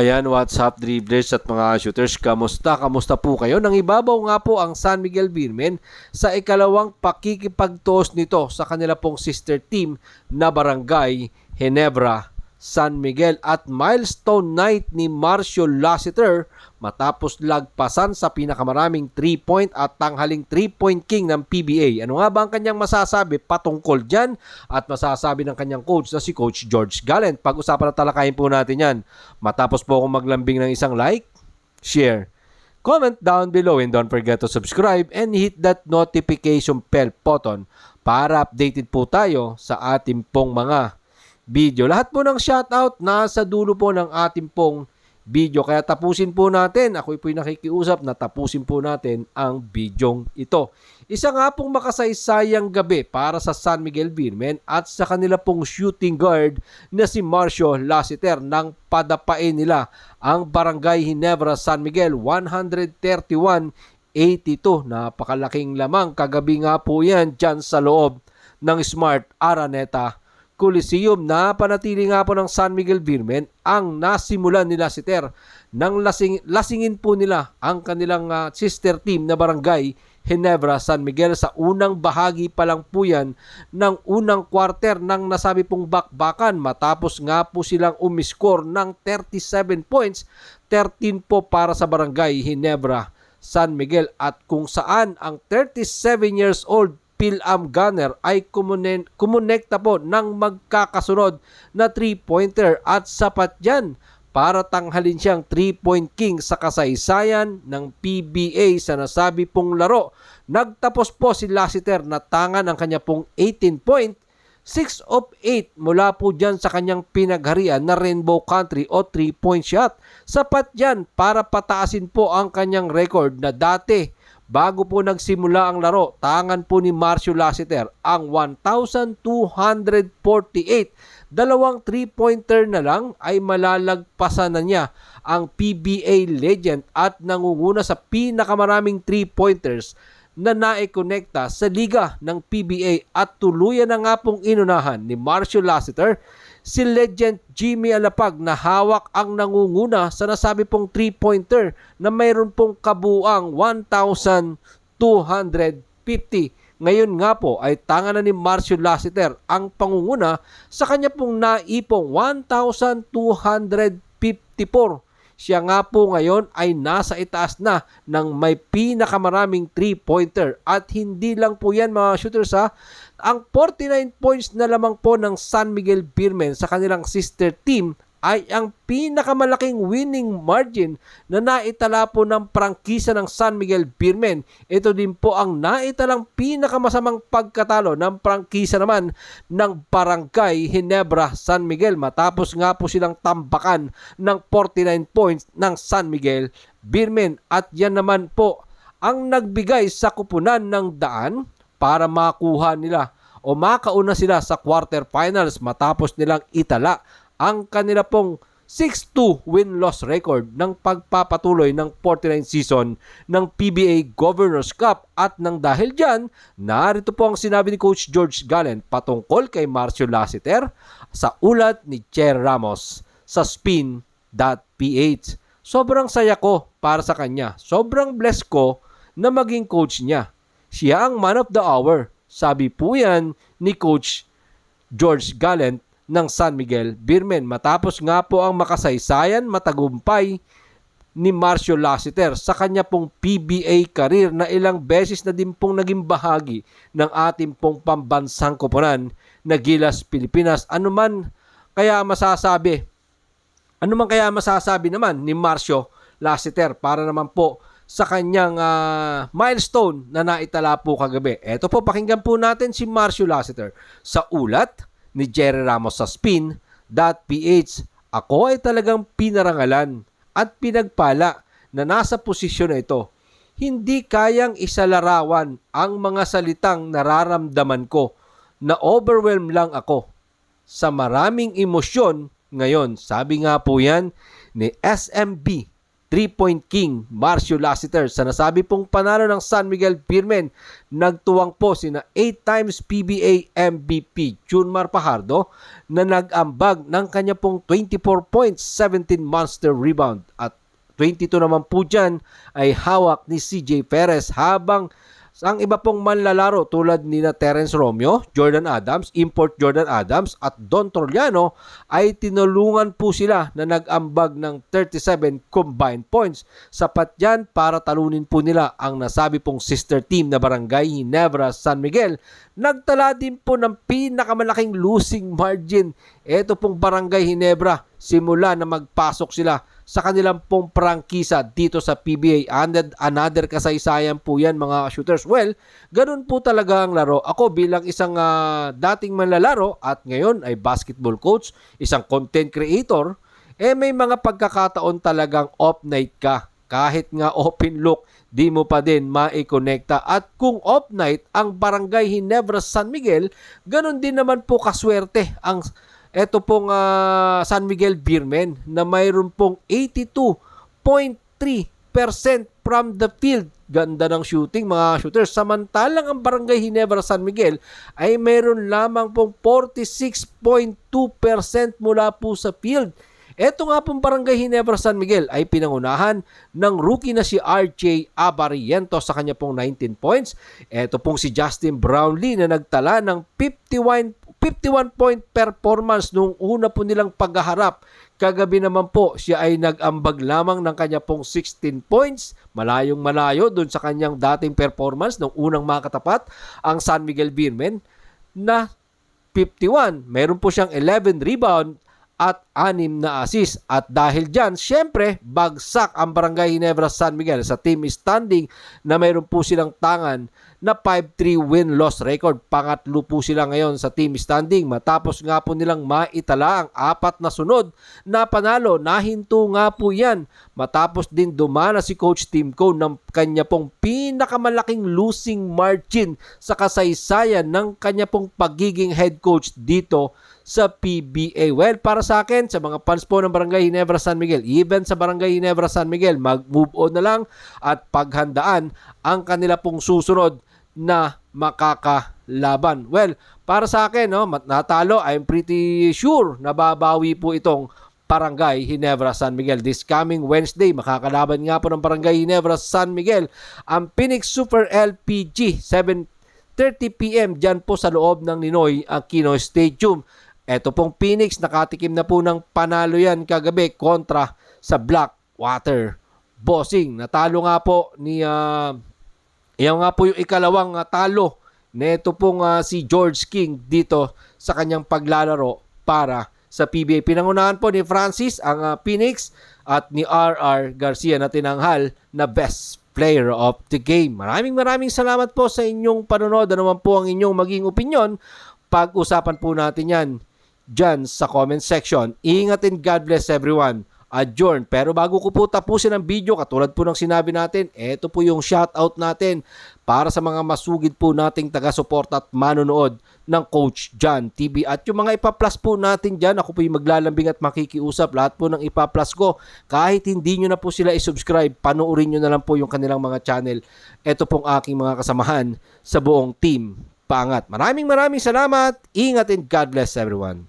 Ayan, what's up dribblers at mga shooters? Kamusta? Kamusta po kayo? Nang ibabaw nga po ang San Miguel Beermen sa ikalawang pakikipagtos nito sa kanila pong sister team na Barangay Ginebra San Miguel at milestone night ni Marcio Lassiter matapos lagpasan sa pinakamaraming 3-point at tanghaling 3-point king ng PBA. Ano nga ba ang kanyang masasabi patungkol dyan at masasabi ng kanyang coach na si Coach George Gallant? Pag-usapan na talakayin po natin yan. Matapos po akong maglambing ng isang like, share, comment down below and don't forget to subscribe and hit that notification bell button para updated po tayo sa ating pong mga video. Lahat po ng shoutout nasa dulo po ng ating pong video. Kaya tapusin po natin. Ako po'y nakikiusap na tapusin po natin ang bidyong ito. Isa nga pong makasaysayang gabi para sa San Miguel Beermen at sa kanila pong shooting guard na si Marcio Lassiter nang padapain nila ang Barangay Ginebra San Miguel 131 82. Napakalaking lamang. Kagabi nga po yan dyan sa loob ng Smart Araneta Coliseum na panatili nga po ng San Miguel Beermen ang nasimulan nila si Ter nang lasing, lasingin po nila ang kanilang uh, sister team na barangay Ginebra San Miguel. Sa unang bahagi pa lang po yan ng unang quarter ng nasabi pong bakbakan matapos nga po silang umiskor ng 37 points 13 po para sa barangay Ginebra San Miguel. At kung saan ang 37 years old Phil-Am Gunner ay kumonekta po ng magkakasunod na 3-pointer at sapat yan para tanghalin siyang 3-point king sa kasaysayan ng PBA sa nasabi pong laro. Nagtapos po si Lassiter na tangan ang kanya pong 18 point 6 of 8 mula po dyan sa kanyang pinagharian na Rainbow Country o 3-point shot. Sapat yan para pataasin po ang kanyang record na dati Bago po nagsimula ang laro, tangan po ni Marcio Lassiter ang 1,248. Dalawang 3-pointer na lang ay malalagpasan na niya ang PBA legend at nangunguna sa pinakamaraming 3-pointers na naikonekta sa liga ng PBA at tuluyan na nga pong inunahan ni Marcio Lassiter si legend Jimmy Alapag na hawak ang nangunguna sa nasabi pong 3-pointer na mayroon pong kabuang 1,250. Ngayon nga po ay tanga na ni Marcio Lassiter ang pangunguna sa kanya pong naipong 1,254 siya nga po ngayon ay nasa itaas na ng may pinakamaraming 3-pointer at hindi lang po yan mga shooters ha. Ang 49 points na lamang po ng San Miguel Beermen sa kanilang sister team ay ang pinakamalaking winning margin na naitala po ng prangkisa ng San Miguel Beermen. Ito din po ang naitalang pinakamasamang pagkatalo ng prangkisa naman ng Barangay Ginebra San Miguel matapos nga po silang tambakan ng 49 points ng San Miguel Beermen. At yan naman po ang nagbigay sa kupunan ng daan para makuha nila o makauna sila sa quarterfinals matapos nilang itala ang kanila pong 6-2 win-loss record ng pagpapatuloy ng 49 season ng PBA Governors Cup at nang dahil dyan, narito po ang sinabi ni Coach George Gallen patungkol kay Marcio Lassiter sa ulat ni Cher Ramos sa spin.ph. Sobrang saya ko para sa kanya. Sobrang blessed ko na maging coach niya. Siya ang man of the hour. Sabi po yan ni Coach George Gallant ng San Miguel Birmen. Matapos nga po ang makasaysayan matagumpay ni Marcio Lassiter sa kanya pong PBA career na ilang beses na din pong naging bahagi ng ating pong pambansang koponan na Gilas Pilipinas. Ano man kaya masasabi, ano man kaya masasabi naman ni Marcio Lassiter para naman po sa kanyang uh, milestone na naitala po kagabi. Ito po, pakinggan po natin si Marcio Lassiter sa ulat ni Jerry Ramos sa spin.ph. Ako ay talagang pinarangalan at pinagpala na nasa posisyon na ito. Hindi kayang isalarawan ang mga salitang nararamdaman ko na overwhelmed lang ako sa maraming emosyon ngayon. Sabi nga po yan ni SMB 3-point king Marcio Lassiter. Sa nasabi pong panalo ng San Miguel Beermen, nagtuwang po sina 8 times PBA MVP Junmar Pajardo na nag-ambag ng kanya pong 24 points, 17 monster rebound at 22 naman po dyan ay hawak ni CJ Perez habang ang iba pong manlalaro tulad ni na Terence Romeo, Jordan Adams, import Jordan Adams at Don Troliano ay tinulungan po sila na nag-ambag ng 37 combined points. Sapat yan para talunin po nila ang nasabi pong sister team na Barangay Ginebra San Miguel. Nagtala din po ng pinakamalaking losing margin. Ito pong Barangay Ginebra simula na magpasok sila sa kanilang pong prangkisa dito sa PBA. And another kasaysayan po yan mga shooters. Well, ganun po talaga ang laro. Ako bilang isang ah, dating manlalaro at ngayon ay basketball coach, isang content creator, eh may mga pagkakataon talagang off night ka. Kahit nga open look, di mo pa din maikonekta. At kung off night ang Barangay Ginebra San Miguel, ganun din naman po kaswerte ang eto pong ah, San Miguel Beermen na mayroon pong 82.3% from the field. Ganda ng shooting mga shooters. Samantalang ang Barangay Ginebra San Miguel ay mayroon lamang pong 46.2% mula po sa field. Ito nga pong Barangay Ginebra San Miguel ay pinangunahan ng rookie na si RJ Abariento sa kanya pong 19 points. Ito pong si Justin Brownlee na nagtala ng 51 51 point performance nung una po nilang paghaharap. Kagabi naman po, siya ay nag-ambag lamang ng kanya pong 16 points. Malayong malayo dun sa kanyang dating performance nung unang makatapat ang San Miguel Beermen na 51. Meron po siyang 11 rebound at 6 na assist. At dahil dyan, syempre, bagsak ang Barangay Ginebra San Miguel sa team standing na mayroon po silang tangan na 5-3 win-loss record. Pangatlo po sila ngayon sa team standing matapos nga po nilang maitala ang apat na sunod na panalo. Nahinto nga po yan matapos din dumana si Coach Timco ng kanya pong pinakamalaking losing margin sa kasaysayan ng kanya pong pagiging head coach dito sa PBA. Well, para sa akin, sa mga fans po ng Barangay Ginebra San Miguel, even sa Barangay Ginebra San Miguel, mag-move on na lang at paghandaan ang kanila pong susunod na makakalaban. Well, para sa akin, no, natalo, I'm pretty sure na babawi po itong Barangay Ginebra San Miguel. This coming Wednesday, makakalaban nga po ng Barangay Ginebra San Miguel ang Phoenix Super LPG 7.30pm dyan po sa loob ng Ninoy Aquino Stadium. Ito pong Phoenix, nakatikim na po ng panalo yan kagabi kontra sa Blackwater Bossing. Natalo nga po ni ah, yan nga po yung ikalawang uh, talo neto pong uh, si George King dito sa kanyang paglalaro para sa PBA. Pinangunahan po ni Francis ang uh, Phoenix at ni RR Garcia na tinanghal na best player of the game. Maraming maraming salamat po sa inyong panonood. Ano man po ang inyong maging opinion. Pag-usapan po natin yan dyan sa comment section. Ingat and God bless everyone adjourn. Pero bago ko po tapusin ang video, katulad po ng sinabi natin, ito po yung shoutout natin para sa mga masugid po nating taga-support at manonood ng Coach John TV. At yung mga ipa-plus po natin dyan, ako po yung maglalambing at makikiusap. Lahat po ng ipa-plus ko, kahit hindi nyo na po sila i-subscribe, panoorin nyo na lang po yung kanilang mga channel. Ito pong aking mga kasamahan sa buong team. Pangat. Maraming maraming salamat. Ingat and God bless everyone.